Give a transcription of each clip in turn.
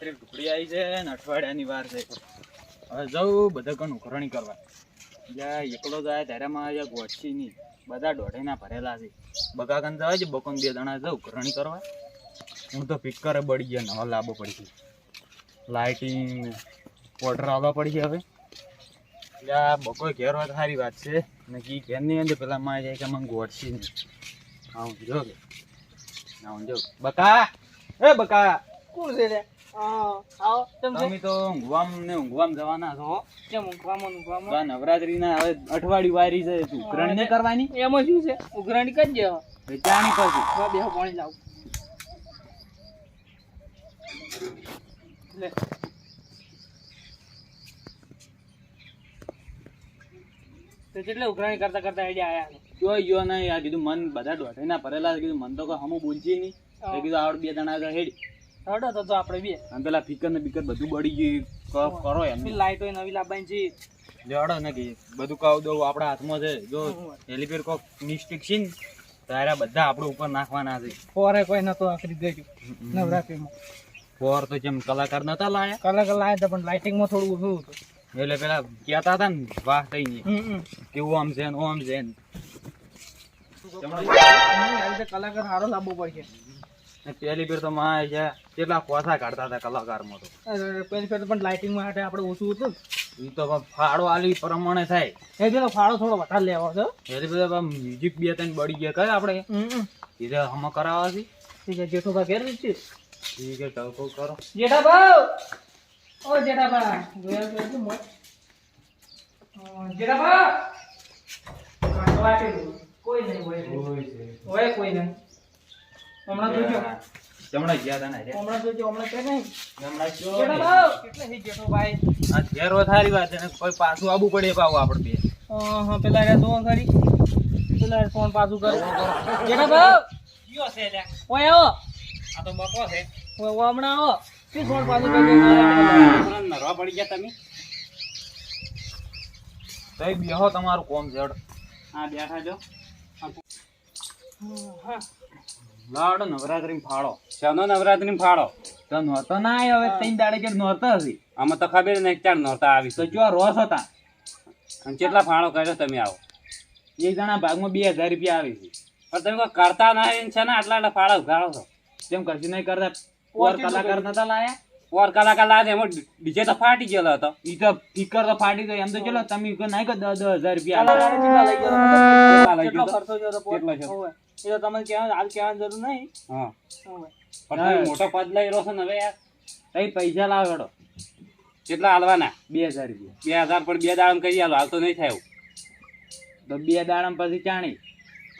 નવરાત્રી ઢુકડી આવી છે ને અઠવાડિયાની વાર છે. હવે જવું બધા કણ ઉઘરણી કરવા. જ્યાં એકલો જાય ત્યારે જ્યાં ગોઠી નહીં બધા દોઢેના ભરેલા છે. બગા ગંધ આવે છે બકોન બે જણા જવું ઉઘરણી કરવા. હું તો પિક્કરે બળી ગયા, નવા લાભો પડી છે લાઇટિંગ ઓર્ડર આવવા પડી છે હવે. એટલે આ બકો ઘેર હોય સારી વાત છે. ને કી ઘેરની અંદર પેલા માં જાય કે મને ગોઠી નહીં આવું જો કે. આવું જો બકા! એ બકા! કોણ કેમ છે તમે તો ઊંઘવામ ને ઊંઘવામ જવાના છો કેમ ઊંઘવામાં ઊંઘવામાં? આ નવરાત્રીના હવે અઠવાડિયું વારી છે ઉઘરાણી નહીં કરવાની? એમાં શું છે? ઉઘરાણી કરી દે હવે કરશું હવે પાણી લાવ. લે. તો કેટલે ઉઘરાણી કરતા કરતા આઈડિયા આયા છે? જો યો નહીં આ કીધું મન બધા દોઢેના ભરેલા છે કીધું મન તો કોઈ હમું બોલજી નહીં. કીધું આવડ બે જણા હેડી. હડો તો તો આપણે બે. અને પેલા ફિકર ને બીકર બધું બળી ગયું. કફ કરો એમ. લાઈટો નવી લાવવાની છે લેવડો ને કે બધું કાવ દઉં આપણા હાથમાં છે. જો એલિફેર કોક મિસ્ટેક છે ને તારા બધા આપણે ઉપર નાખવાના છે. ફોરે કોઈ નતો આખરી ગયું નવરાત્રીમાં. ફોર તો જેમ કલાકાર નતા લાયા. કલર લાયા હતા પણ લાઇટિંગમાં થોડું ઓછું હતું. એટલે પેલા કહેતા હતા ને વાહ થઈ કે ઓમ હમ. કેવું આમ છે ને ઓમ છે ને. કલાકાર સારો લાવવો પડશે. પેલી ફેર તો માં છે કેટલા કોસા કાઢતા હતા કલાકારમાં તો. અરે, પેલી ફેર તો પણ લાઇટિંગ માટે આપણે ઓછું હતું એ તો ફાળો આલી પ્રમાણે થાય. એ પેલો ફાળો થોડો વધારે લેવો છે પહેલી ફેર મ્યુઝિક બે ત્રણ બળી ગયા. કયા આપણે? એ તો હમ કરાવવા છે. ઠીક છે જેઠો બા ઘેર છે. ઠીક છે ટકો કરો. જેઠા ભાવ ઓ જેઠા બા જોયા તો હતું મોય. જેઠા બા હા, તો વાટેલું. કોઈ નહીં હોય કોઈ નહીં. હમણાં જોજો. જમણા ગયા હતા ને હમણાં જોજો હમણાં કે નહીં? હમણાં જો કેટલે હી જેટો ભાઈ? આ ઘેર વધારી વાત છે કોઈ પાછું આવવું પડે પાવું આપણે બે. હા પેલા રે જોવા ખરી પેલા ફોન પાછું કરો. જેઠા ભાવ કયો છે લે ઓય આવો. આ તો બકો છે. ઓય હમણાં આવો. શું ફોન પાછું કરજો નરવા પડી ગયા તમે. તઈ બેહો તમારું કોમ છે હેડો. હા બેઠા જો. હા. લાડો નવરાત્રી ફાળો. શાનો નવરાત્રી ફાળો? તો નહોતો ના આવ્યો હવે ત્રણ દાડે કે નહોતો હશે આમાં તો ખબર નહીં ચાર નહોતા આવી તો જો રોસ હતા. અને કેટલા ફાળો કર્યો તમે આવો? એક જણા ભાગમાં બે હજાર રૂપિયા આવી છે. પણ તમે કોઈ કરતા નહીં છે ને આટલા આટલા ફાળો ઉઘાડો છો? તેમ કશું નહીં કરતા. ઓર કલાકાર નતા લાયા. ઓર કલાકાર લાયા એમાં ડીજે તો ફાટી ગયેલો હતો. એ તો ફિકર તો ફાટી ગયો. એમ તો ચલો તમે કહો કહો દસ દસ હજાર રૂપિયા કેટલા ગયો? કેટલો છે? એ તો તમને કહેવા- હાલ કહેવાની જરૂર નહીં. હા. પણ મોટો પદ લઈ રહ્યો છો ને હવે યાર? કઈ પૈસા લાવો હેડો. કેટલા હાલવાના? બે હજાર રૂપિયા. બે હજાર પણ બે દાડમ કરી આલો હાલ તો નહીં થાય એવું. તો બે દાડમ પછી ચાણી.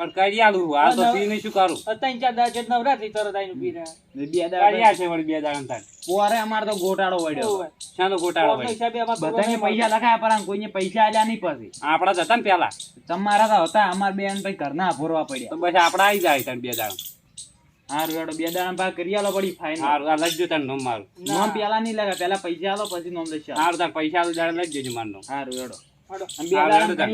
પણ કરી આલું. આ તો પી નહીં શું કરું? અત્યારે ચાર દાડા છે નવરાત્રી તરત આવીને પી રહ્યા. બે કરી દાડા આલશે વળી બે દાડા થાય. પોરે અમાર તો ગોટાળો વળ્યો શાનો ગોટાળો અમારે બધાને પૈસા લખાયા પર કોઈને પૈસા આલ્યા નહીં પછી. આપડા જ હતા ને પેલા. તમારા તો હતા અમાર બેન ભાઈ ઘરના ભરવા પડ્યા. તો બસ આપડા આવી જાય તને બે દાડા. હારું એડો બે દાડા ભાગ કરી આલો પડી ફાઈન હારું આ લખજો તને નોમ મારું. નોમ પેલા નહીં લખાય પેલા પૈસા આલો પછી નોમ દઈશ હારું તાર પૈસા આલો દાડા દેજો મારું હારું હેડો દાડા દાડા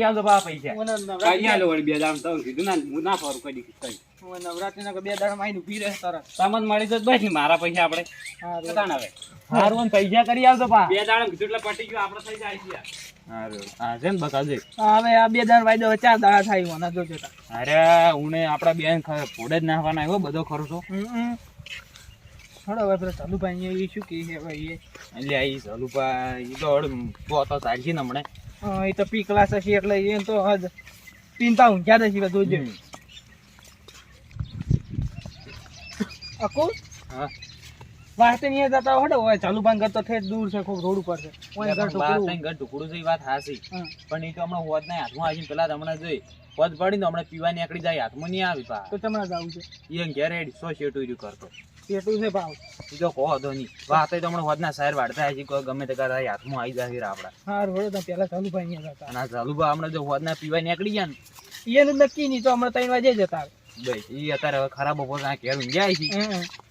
મારા પૈસા આપડે અને પૈસા કરી આલજો બા. બે દાડમ એટલે પટી ગયું થઈ જાય દાડા દાડા આપડા બેન ફોડે જ નાખવાના આવ્યો બધો ખર્ચો. હવે પેલા ચાલુભાઈ અહીંયા શું કહે છે હવે એટલે આ ઈ તો હળ તો તો ચાલશે ને હમણે. એ તો પી ક્લાસ હશે એટલે એ તો હજ પીનતા ઊંઘ્યા જશે જોજો. અકુ હા. વાસ્તે નહીં જતા હડો હવે ચાલુભાઈ ઘર તો ઠેઠ દૂર છે ખૂબ રોડ ઉપર છે. ઘર વાત છે હાચી. પણ એ તો હમણાં હોદ ના હાથમાં આવીને પેલા હમણાં જોઈ. હોદ પડી ને હમણાં પીવાની આકડી જાય હાથમાં નહીં આવી પા તો તમારે જવું છે. એમ ઘેર સો શેટું કરતો પેટું છે ભાવ. બીજો તો કહો તો નહીં. વાત તો હમણાં વધના શહેર વાળતા હજી કોઈ ગમે તે કરતા હાથમાં આવી જાય આપડા હા રોડ તો પેલા ચાલુભાઈ અહીંયા જતા. અને આ હમણાં જો વધના પીવા નીકળી ગયા ને. એનું નક્કી નહીં તો હમણાં ત્રણ વાગે જતા બસ એ અત્યારે હવે ખરાબ બપોર ત્યાં ઘેર ઊંઘ્યા છે.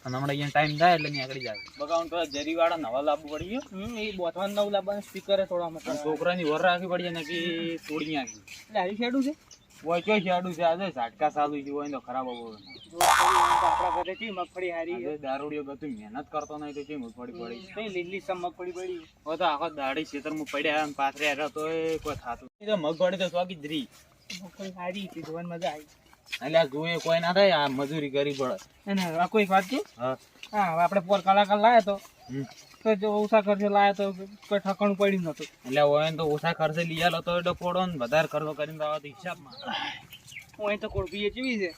અને હમણાં અહીંયા ટાઈમ થાય એટલે નીકળી જાય બગાઉન તો જરી વાળા નવા લાવવું પડી ગયો? હમ, એ બોતવાન નવું લાવવાનું સ્પીકર થોડા છોકરાની વર રાખવી પડી ને કે તોડી આવી એટલે આવી ખેડું છે. ઓય ચો શેડું છે આજે ઝાટકા ચાલુ છે હોય તો ખરાબ બહુ આપણા ઘરે કેવી મગફળી હારી દારૂડિયો બધું મહેનત કરતો નહીં તો કેમ મગફળી પડી? કઈ લીલી સમ મગફળી પડી. હવે તો આખો દાડી ખેતરમાં પડ્યા અને પાથરે આવ્યા તો કોઈ થાતું એ તો મગફળી તો સ્વાગી જ રહી મગફળી હારી જોવાની મજા આવી. એટલે આ જોઈએ કોઈ ના થાય આ મજૂરી કરી પડે એને આ કોઈ વાત છે હા. હા આપણે પોર કલાકાર લાયા તો. તો જો ઓછા ખર્ચે લાયા તો કોઈ ઠકાણું પડ્યું નતું એટલે હોય તો ઓછા ખર્ચે લઈ આલો તો એટલે પોડો ને વધારે ખર્ચો કરીને તો તો હિસાબમાં. હું અહીં તો કોળપીએ ચીવી છે.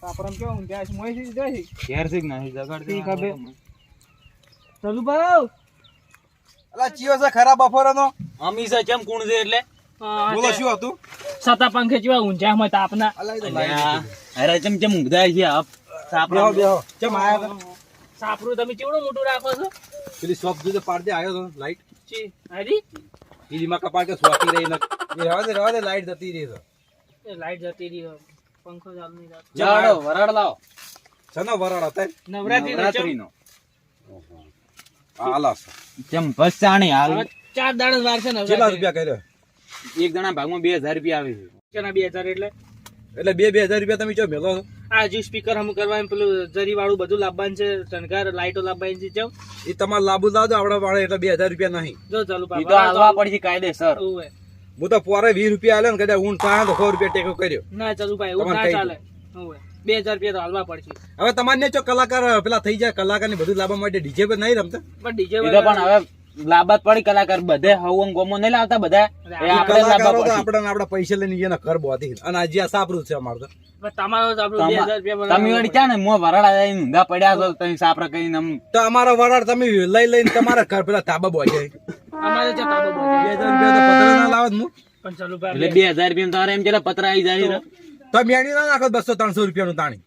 સાપરામ કેવું જાય છે મોય છે જાય છે. ઘેર છે કે નહીં? જગાડ ચલુ ભાવ અલા ચિયો છે ખરા બફોરનો? અમી છે ચમ કુણ છે એટલે? બોલો શું હતું? સતા પંખે જેવા ઊંઝા માં તાપના અરે ચમ ચમ ઊંઘાય છે આપ? સાપરો બેહો બેહો. ચમ આયા સાપરું તમે કેવડું મોટું રાખો છો? પેલી શોપ જોજે પાડ દે આયો તો લાઈટ. ચી હારી? ઈલીમાં કપાળ કે સ્વાતી રહી ન એ રહેવા દે રહેવા દે લાઈટ જતી રહી તો લાઈટ જતી રહી પંખો ચાલુ નહીં રાખતો જાડો વરાડ લાવો. છનો વરાડ હતા? નવરાત્રી નવરાત્રીનો. આ આલા ચમ બસ ચાણી હાલ. ચાર દાડા વાર છે કેટલા રૂપિયા કર્યો? એક જણા ભાગમાં બે હજાર રૂપિયા આવે છે. કેના બે હજાર એટલે? એટલે બે બે હજાર રૂપિયા તમે ચો મેલો આ જે સ્પીકર હમ કરવા એમ પેલું જરી વાળું બધું લાવવાનું છે શણગાર લાઈટો લાવવાની છે ચમ એ તમારે લાભ લાવજો આપડે વાળે એટલે બે હજાર રૂપિયા નહીં. જો ચાલુ એ તો હાલવા પડશે કાયદેસર. હું તો પોરે વીસ રૂપિયા આલે ને કદાચ ઊંટ થાય તો સો રૂપિયા ટેકો કર્યો. ના ચાલુ ભાઈ એવું ના ચાલે. બે હજાર રૂપિયા તો હાલવા પડશે. હવે તમારે ને જો કલાકાર પેલા થઈ જાય કલાકાર ને બધું લાવવા માટે ડીજે પર નહીં રમતા? પણ ડીજે પણ હવે લાબાત પડી કલાકાર બધે હવું ગોમો નહીં લાવતા બધા. એ આપણે પડશે આપડે આપડા પૈસા લઈને એના ઘર બોધી અને આજે આ સાપરું છે અમારું તો. તમારો આપણું તમે વળી ક્યાં ને? મો વરાડ આવીને ઊંધા પડ્યા છો તમે સાપરા કરીને આમ. તો અમારા વરાળ તમે લઈ લઈને તમારા ઘર પેલા તાબા બોજે અમારે છે. તાબો બે હજાર રૂપિયા તો પતરા ના લાવત હું. પણ ચાલુ એટલે બે હજાર રૂપિયા તારે એમ ચેલા પતરા આવી જાય. તો મેણી ના નાખો બસો ત્રણસો રૂપિયાનું તાણી.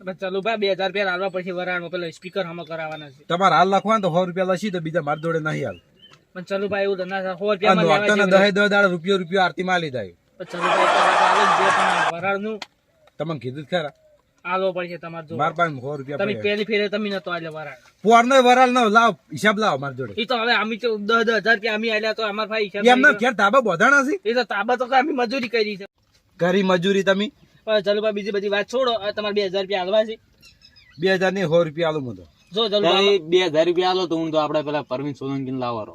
ચાલુ ભાઈ બે હજાર રૂપિયા હાલવા પછી વરાળમાં. પેલો સ્પીકર હમ કરાવવાના છે. તમારે હાલ લખવાનું તો સો રૂપિયા લસી તો બીજા મારી જોડે નહીં હાલ. પણ ચાલુ ભાઈ એવું ધંધા સો જેવું દહે દહ દાડ રૂપિયો રૂપિયો આરતી માં લીધા ચાલુ ભાઈ વરાળનું. તમને કીધું ખરા. હાલવો પડશે તમારે જો માર પાસે સો રૂપિયા તમે પડ્યા. ફેરે તમે નતો આલે વરાળ. વરાળ નો લાવ હિસાબ લાવ મારી જોડે. તો હવે અમે તો દસ દસ હજાર રૂપિયા અમે આલ્યા તો અમારા ભાઈ હિસાબ એમના કરી ઘેર તાબા બોધાણા છે? એ તો તાબા તો અમે મજૂરી કરી છે. ઘરી મજૂરી તમે? ભાઈ બીજી બધી વાત છોડો. તમારે બે હજાર રૂપિયા હાલવા છે. બે હજારની સો રૂપિયા આલું હું જો એ બે હજાર રૂપિયા આલો તો હું તો આપણે પેલા પરવીન સોલંકી લાવવાનો.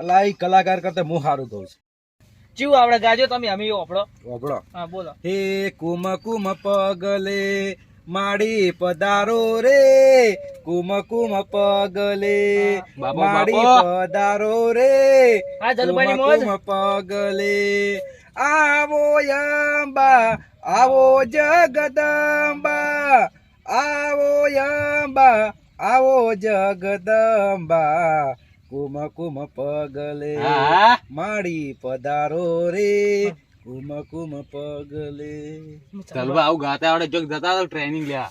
અલા કલાકાર કરતા હું સારું કહું છું. જેવું આપણે ગાજો તમે અમે ઓપડો ઓપડો હા બોલો. હે કુમ કુમ પગલે માડી પધારો રે. કુમ કુમ પગલે માડી પધારો રે. આ કુમ કુમ પગલે આવો અંબા આવો જગદંબા આવો અંબા આવો જગદંબા. કુમ કુમ પગલે માડી પધારો રે. કુમ કુમ પગલે. ચાલ ભાઈ આવું ગાતા આવડે. ચોક જતા તો ટ્રેનિંગ લ્યા.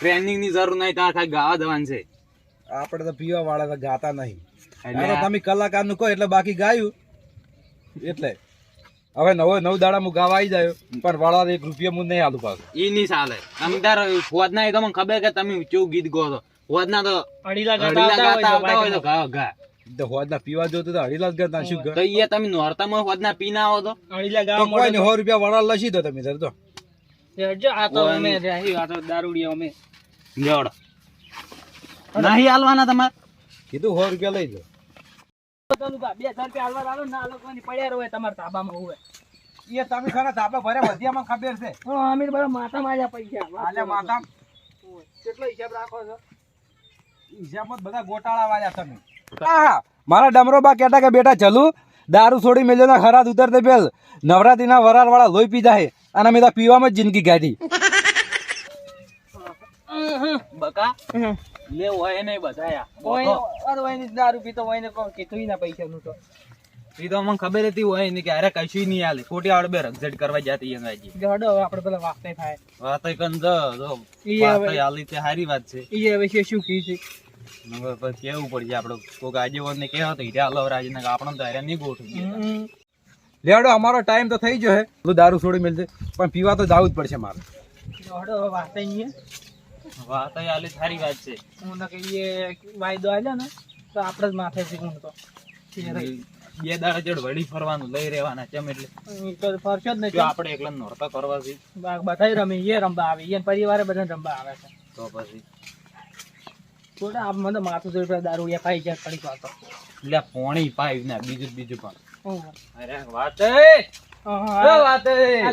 ટ્રેનિંગની જરૂર નહીં તાર થાય ગાવા જવાનું છે. આપણે તો પીવા વાળા તો ગાતા નહીં. એટલે તમે કલાકારનું કહો એટલે બાકી ગાયું. એટલે. હવે નવો નવ દાડા હું ગાવા આવી જાય પણ વાળા એક રૂપિયા મું નહીં આલું પાછું. ઈ નહીં ચાલે. તમે તાર ફોજ ના તમને ખબર કે તમે કેવું ગીત ગો છો. ફોજ ના તો અઢીલા ગાતા અઢીલા આવતા ગાતા હોય તો ગા. ગા હોદના પીવા જોતો તો અઢી લાખ શું તો ઈ તમે નોરતામાં ફોજ પી ના આવો તો. અઢીલા તો કોઈ સો રૂપિયા વાળા લસી દો તમે તો જો આ તો અમે રહી આ તો દારૂડિયા અમે. જોડ. નહીં હાલવાના તમારે? કીધું સો રૂપિયા લઈ દો. બા, બે હજાર રૂપિયા હાલવા લાલો ના લોકોની પડ્યા હોય તમારા તાબામાં હોય એ તમે ખરા ધાબા ભરે વધ્યામાં ખબર છે? હા, અમે તો માથા માર્યા પૈસા આલે કરો છો. માતા હોય. કેટલો હિસાબ રાખો છો? હિસાબમાં બધા ગોટાળા વાળ્યા તમે. હા મારા ડમરો બા કહેતા કે બેટા ચલું દારૂ છોડી મેલ્યો ના ખરાત ઉતરતે પેલ. નવરાત્રીના વરાર વાળા લોહી પી જાય અને મેં તો પીવામાં જ જિંદગી કાઢી. બકા. લે હોય નહીં બધાયા. હોય અરે હોય ને દારૂ પીતો હોય ને કોઈ કીધું ના પૈસાનું તો. ઈ તો મને ખબર હતી હોય ને કે અરે કશું નહીં હાલે. ખોટી આવડે બે રગઝટ કરવા જતી અંગાજી જો હડો આપણે પેલા વાત થાય. વાત કન જો જો વાત હાલી તે સારી વાત છે. એ હવે છે શું કી છે? હવે પછી કેવું પડશે આપણે કોક આગેવાન ને કહેવા તો હીરા હલવ રાજ ને આપણો તો હેરાન નહીં ગોઠવી લેડો અમારો ટાઈમ તો થઈ ગયો હે. દારૂ છોડી મળશે પણ પીવા તો જવું જ પડશે મારે. જો હડો હવે વાગતા તો હાલી સારી વાત છે. હું ના કહીએ વાયદો આલ્યો ને તો આપણે જ માથે છે હું તો બે દાડા ચડ વળી ફરવાનું લઈ રહેવાના ચમ એટલે. તો ફરશો જ નહીં જો આપણે એકલા નોરતા કરવા છે. બધા રમી એ રમવા આવે એ પરિવારે બધા રમવા આવે છે. તો પછી. થોડા આપ મને માથું જોઈ દારૂ એ ખાઈ જાય પડી પાતો એટલે પોણી પાઇપ ને બીજું બીજું પણ. અરે વાત આ વાત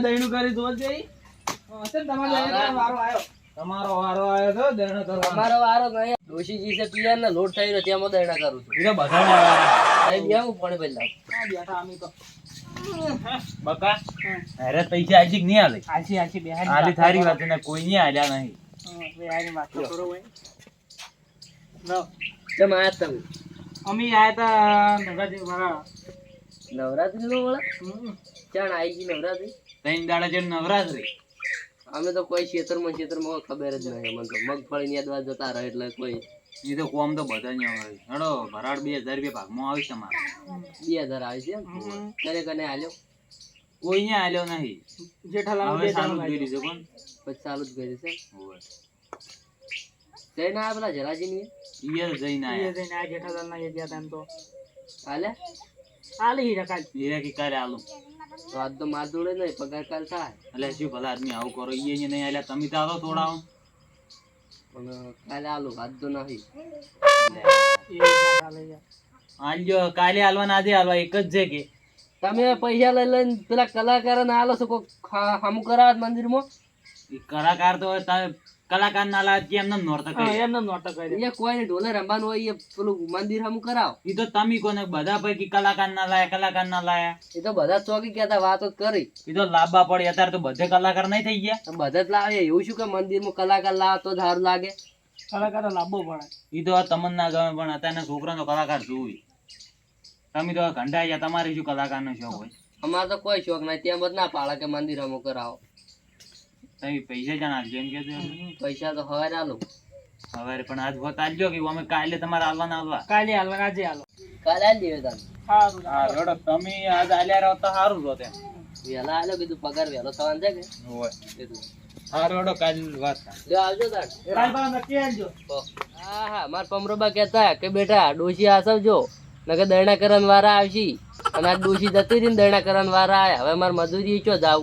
દહીણું કરી દોલ જઈ હશે તમારે વારો આવ્યો તમારો વારો આવ્યો તો દેણ કરવાનો. અમારો વારો ગયો ડોશીજી છે પિયર ને લોટ થઈ રહ્યો ત્યાં હું દરણા કરું છું. એ તો બધાને વારો. અહીં પણ પહેલા બેઠા અમે તો. બકા અરે પૈસા આજી નહીં આલે. આછી આછી બેહાડી આલી થારી વાત ને કોઈ નહીં આલ્યા નહીં. હમ, બેહાડી કરો હોય લો. કેમ આયા તમે. અમે આયા તા નવરાત્રી વાળા. નવરાત્રી નો વળા? ચાણ આવી ગઈ નવરાત્રી? ત્રણ દાડા જેમ નવરાત્રી. અમે તો કોઈ ખેતરમાં ખેતરમાં ખબર જ નહીં. અમને તો મગફળી ની અદવા જતા રહે એટલે કોઈ. એ તો કોમ તો બધા જ આવે. હેડો ભરાડ બે હજાર રૂપિયા ભાગમાં આવીશ તમારે બે હજાર આવી છે હમ. કને આલ્યો કોઈ ને આલ્યો નહીં. જેઠાલાલ હવે બે ચાલુ જ કરી છે પણ પછી ચાલુ જ કરી છે. જઈને આવ્યા પેલા જરાજી ની ઈ જ જઈને એ આયા જઈને આ જેઠાલાલ ના એ ગયા તા એમ તો. હાલે? આલી હીરા કાલ. એ કે કાલે આલું તો આજ તો માર જોડે નહીં પગાર કાલ થાય. એટલે શું ભલા આદમી આવું કરો? એ નહીં એટલે તમે તો આવો પણ કાલે આલો આજ તો નહીં. આલ્યો કાલે આલવાના આજે આલવા એક જ છે કે. તમે પૈસા લઈ લઈને પેલા કલાકાર ને આલો છો કોઈ હમું કરાવત મંદિરમાં? કલાકાર તો તમે કલાકાર ના લાગે એમને નોરતા હા, એમને નોટક કરી. અહીંયા કોઈને ઢોલે રમવાનું હોય એ પેલું મંદિર હમું કરાવ. એ તો તમે કોને બધા પૈકી કલાકાર ના લાયા કલાકાર ના લાયા. એ તો બધા ચોકી કહેતા વાતો કરી. એ તો લાંબા પડે અત્યારે તો બધે કલાકાર નહીં થઈ ગયા. બધા જ લાવે એવું શું કે મંદિરમાં કલાકાર લાવે તો સારું લાગે? કલાકાર લાંબો પડે. એ તો તમને ના ગમે પણ અત્યારના છોકરાનો કલાકાર જોવી. તમે તો ઘંટાઈ ગયા તમારે શું કલાકાર નો શોખ હોય? અમારે તો કોઈ શોખ નહીં ત્યાં બધા ના પાડે કે મંદિર અમુક કરાવો. તમે પૈસા જ નાખજો એમ. કે પૈસા તો હવે આલો. હવે પણ આજ વખત આલજો કે અમે કાલે તમારે આવવાના આલવા. કાલે આવવાના આજે આલો. કાલે આલ દેવે તમે સારું હા રોડો તમે આજ આલ્યા રહો તો સારું રહો તેમ વહેલા આલો કીધું પગાર વહેલો થવાનું છે કે? હોય. હા રોડો કાલ વાત જો આવજો તાણ કાલ નક્કી આવજો હા હા મારા પમરોબા કહેતા કે બેટા ડોશી આસવજો. નકે દરણા કરવાના વારા આવશી. અને આ ડોશી જતી રહી ને દરણા કરવાના વારા આયા. હવે મારે મજૂરી ચો જાવ?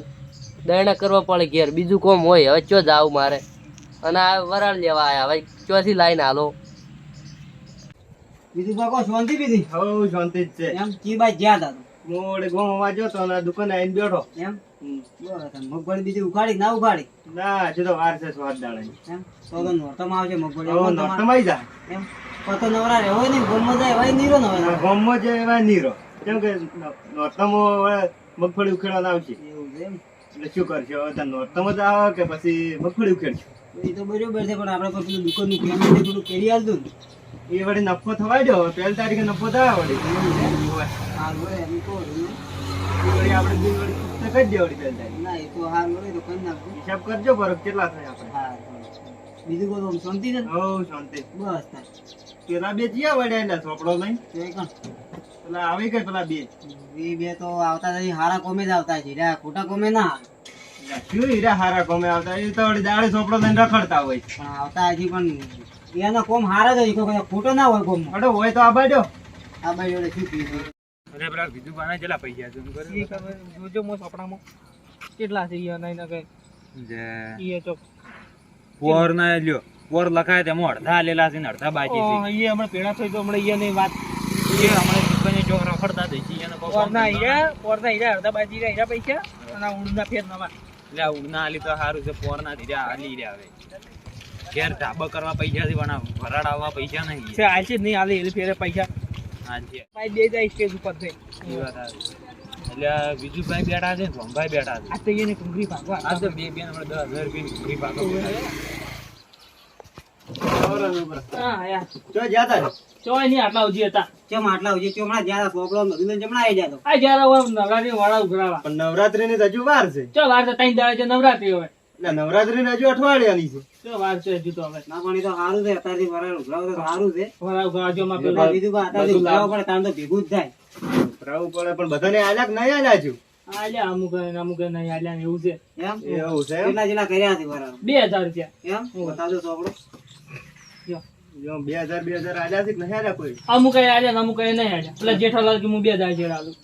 દરણા કરવા પડે ઘેર. બીજું કોમ હોય. હવે ચો જાવ મારે? અને આ વરાળ લેવા આવ્યા હવે ચોથી લાઈન હાલો. બીજું બાકો શાંતિ બીજી? હવ શાંતિ જ છે. એમ? કી બાઈ જ્યાં હતા મોડે ગોમ ગોમાં તો અને દુકાને આવીને બેઠો. એમ? મગફળી બીજી ઉખાડી ના ઉખાડી? ના હજુ તો વાર છે સ્વાદ દાડે એમ? તો તો નોરતમાં આવશે મગફળી. ઓ એમાં આવી જા એમ? પતો નવરા હોય નહીં ગોમમાં જાય એવાય નીરો નવરા ગોમમાં જે એવા નીરો. કેમ કે નોરતામાં હવે મગફળી ઉખેડવાના આવશે. એવું છે એમ? એટલે શું કરશો? હવે તાર જ આવે કે પછી મગફળી ઉખેડશો? એ તો બરોબર છે પણ આપણે પર પેલું દુકાનનું પેમેન્ટ પેલું કેરી આલતું ને. એ વળી નફો થવાય જો પહેલી તારીખે નફો થાય વળી. હારું હોય એમ તો. વળી આપણે બિલ વળી ચૂકતા કરી દે પહેલી તારીખે. ના એ તો હારું હોય તો કરી હિસાબ કરજો ફરક કેટલા થાય આપણે હા બીજું આમ શાંતિ છે? હવ શાંતિ. બસ. પેલા બે ચિયા વળ્યા એટલે ચોપડો કણ. પેલા આવી ગઈ પેલા બે? એ બે તો આવતા નથી હારા કોમે જ આવતા છે. ખોટા કોમે ના. શું હીરા હારા કોમે આવતા? એ તો દાડે ચોપડો લઈને રખડતા હોય. પણ આવતા હજી પણ એના કોમ હારા જ હોય. ખોટો ના હોય કોમ અડો હોય તો આ બાજુ આ બાઈ જોડે શું કીધું અરે પેલા બીજું બાના છે જોજો મો ચોપડામાં. કેટલા છે ઈ નહીં ને ઈ ચોપ પોર ના લ્યો. પોર લખાય તેમાં અડધા આલેલા છે ને અડધા બાકી છે. ઈ હમણાં પેડા થઈ તો હમણાં અહીંયા વાત એ હમણાં દુકાને જો રખડતા થઈ છે એને કોઈ પોરના હીરા પોરના હીરા અડધા બાજી રહ્યા હીરા પૈસા અને ઉડના ફેર નવા એટલે ઉડના આલી તો સારું છે પોર ના ધીરે આલી રહ્યા હવે. ઘેર ધાબા કરવા પૈસા થી પણ ભરાડ આવવા પૈસા નહીં. છે હાલ છે નહીં હાલે એટલે ફેરે પૈસા. હાજી ભાઈ બે જાય સ્ટેજ ઉપર થઈ. એ વાત એટલે બીજુભાઈ બેઠા છે ભમભાઈ બેઠા છે. આ તો એને કુંગરી ભાગવા. આ તો બે બેન હમણાં દસ હજાર રૂપિયા કુંગરી પાકો નવરાત્રી ની હજુ વાર છે. ચો વાર તો ત્રણ દાડા છે નવરાત્રી હવે. નવરાત્રી ને હજુ અઠવાડિયાની છે. ચો વાર છે હજુ તો હવે. ના પણ તો સારું છે અત્યારથી વરાળ ઉઘરાવો તો સારું છે. વાળા ઉઘરાવા માં પેલા બીજું કે અત્યારથી ઉઘરાવો પડે તાણ તો ભેગું જ થાય. પડે પણ બધાને આલ્યા કે નહીં આલ્યા હજુ? આલ્યા અમુક અમુક નહીં આલ્યા એવું છે. એમ? એવું છે કેટલા જેટલા કર્યા છે વરાળ? બે હજાર રૂપિયા. એમ? બતાવજો બે હજાર બે હજાર આલ્યા છે નહીં આલ્યા કોઈ? અમુક એ અમુક નહીં આલ્યા. પેલા જેઠાલાલ કે હું બે હજાર જેડ આલું.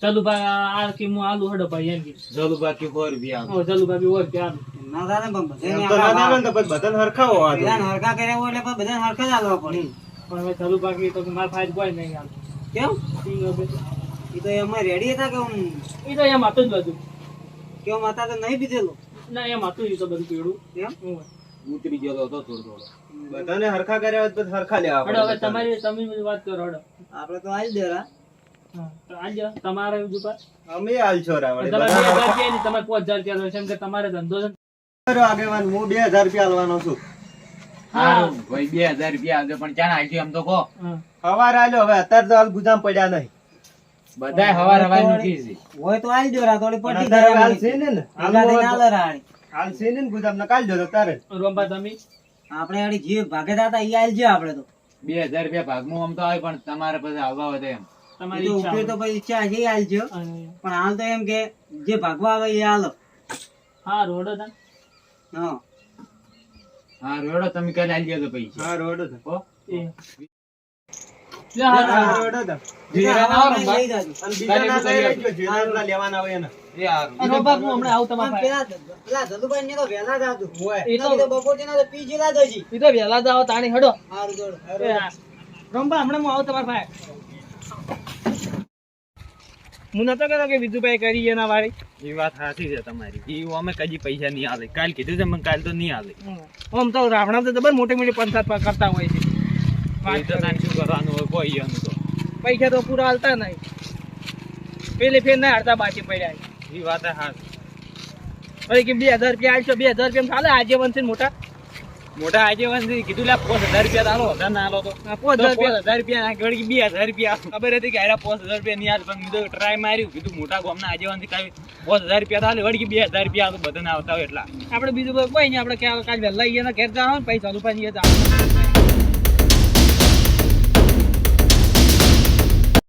ચલુભાઈ આ કે હું આલુ હડો ભાઈ એમ કે. જરૂર બાકી સો રૂપિયા ઓ ચલુભાઈ બી આલુ. ના થાય પણ બધાને તો ના આપણા આવે ને તો પછી બધાને હરખા હોવા બધાને હરખા કર્યા એટલે પણ બધાને હરખા જ આલવા પડે. પણ હવે ચલુભાઈ તો કે મારા કોઈ નહીં આલુ. કેમ? ઈ તો એમાં રેડી હતા કે હું ઈ તો એમ હતું જ બધું. કેમ હતા તો નહીં પીધેલું? ના એમ હતું ઈ તો બધું પીળું. એમ. ઉતરી ગયો હતો થોડો થોડો. બધાને હરખા કર્યા હોય તો હરખા લેવા પડે હવે તમારી તમે બધી વાત કરો હડો. આપણે તો આજ દેરા. તમારે અમે હાલ છો તમે પાંચ હજાર રૂપિયા લો છે કે તમારે ધંધો છે આગેવાન હું બે હજાર રૂપિયા આલવાનો છું. ભાઈ બે હજાર રૂપિયા આવજો પણ ક્યાં આવજો એમ તો કહો. હવાર આલ્યો હવે અત્યારે તો હાલ ગુજામ પડ્યા નહીં. બધા હવાર હવાર નથી હોય તો આવી દેરા થોડી પટી છે ને હાલ છે ને ગુજામ ને કાલ જતો તારે. રોંબા તમે? આપણે આડી જે ભાગે દાતા ઈ આલજે આપણે તો. 2000 રૂપિયા ભાગમાં આમ તો આવે પણ તમારે પછી આવવા વધે એમ. તમારી તો ઈચ્છા તો પછી ઈચ્છા છે આલજો. પણ હાલ તો એમ કે જે ભાગવા આવે એ હાલો. હા રોડો તને હા. હા રોડો તમે કાલે આલજો તો પૈસા હા રોડો હો એ. લે હા, હા. રોડો તો રોંબા હું તાણી હડો. હમણાં આવું તમારા નતો કહેતો કે વિજુભાઈ કરી એના વાળી? એ વાત સાચી છે તમારી. એ અમે કદી પૈસા નહીં આલે કાલ કીધું છે મને કાલ તો નહીં આલે આમ તો રાવણા તો જબર મોટી મોટી પંચાયત પર કરતા હોય છે. પૈસા તો પૂરા હાલતા નહીં. પેલી ફેર ના હારતા બાકી પડ્યા એ વાત હા કે બે હજાર રૂપિયા આવશો બે હજાર રૂપિયા ચાલે આજે વનશે મોટા? મોટા આજે છે કીધું લે પાંચ હજાર રૂપિયા તારો હજાર ના આલો તો. પાંચ હજાર રૂપિયા. ના ગળી બે હજાર રૂપિયા. ખબર હતી કે હારા પાંચ હજાર રૂપિયા નહીં આલે પણ કીધું ટ્રાય માર્યું. કીધું મોટા ગામના આજે થી કાંઈ પાંચ હજાર રૂપિયા તાલે વળી બે હજાર રૂપિયા આલો બધાને આવતા હોય એટલા. આપણે બીજું કોઈ નહીં આપણે ક્યાં કાલ વહેલા ને ઘેર જવાનું પૈસા રૂપિયા જવાનું